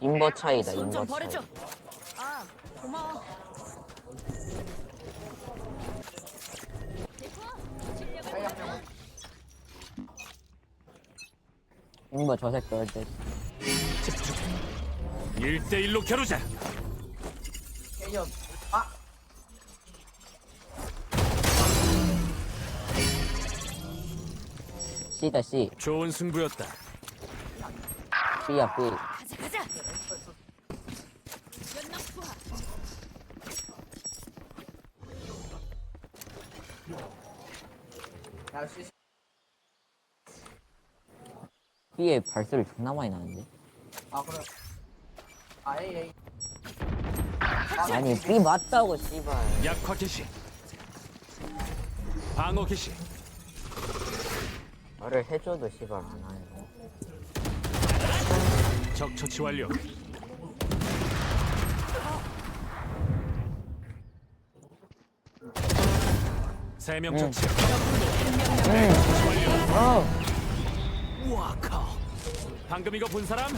인버 차이다 인버 차이. 아, 고마워. 인버 저 새끼 어때 집중. 1대1로 겨루자. 개념. 아, C다 C 좋은 승부였다. B야 B. B에 발소리 존나 많이 나는데 아, 그래. 아, 에이. 아니 B 맞다고 씨발 약화 개시. 방어 개시. 말을 해줘도 씨발 안 하네 적 처치 완료. 세 명 처치. 처치 완료. 어 와카. 방금 이거 본 사람?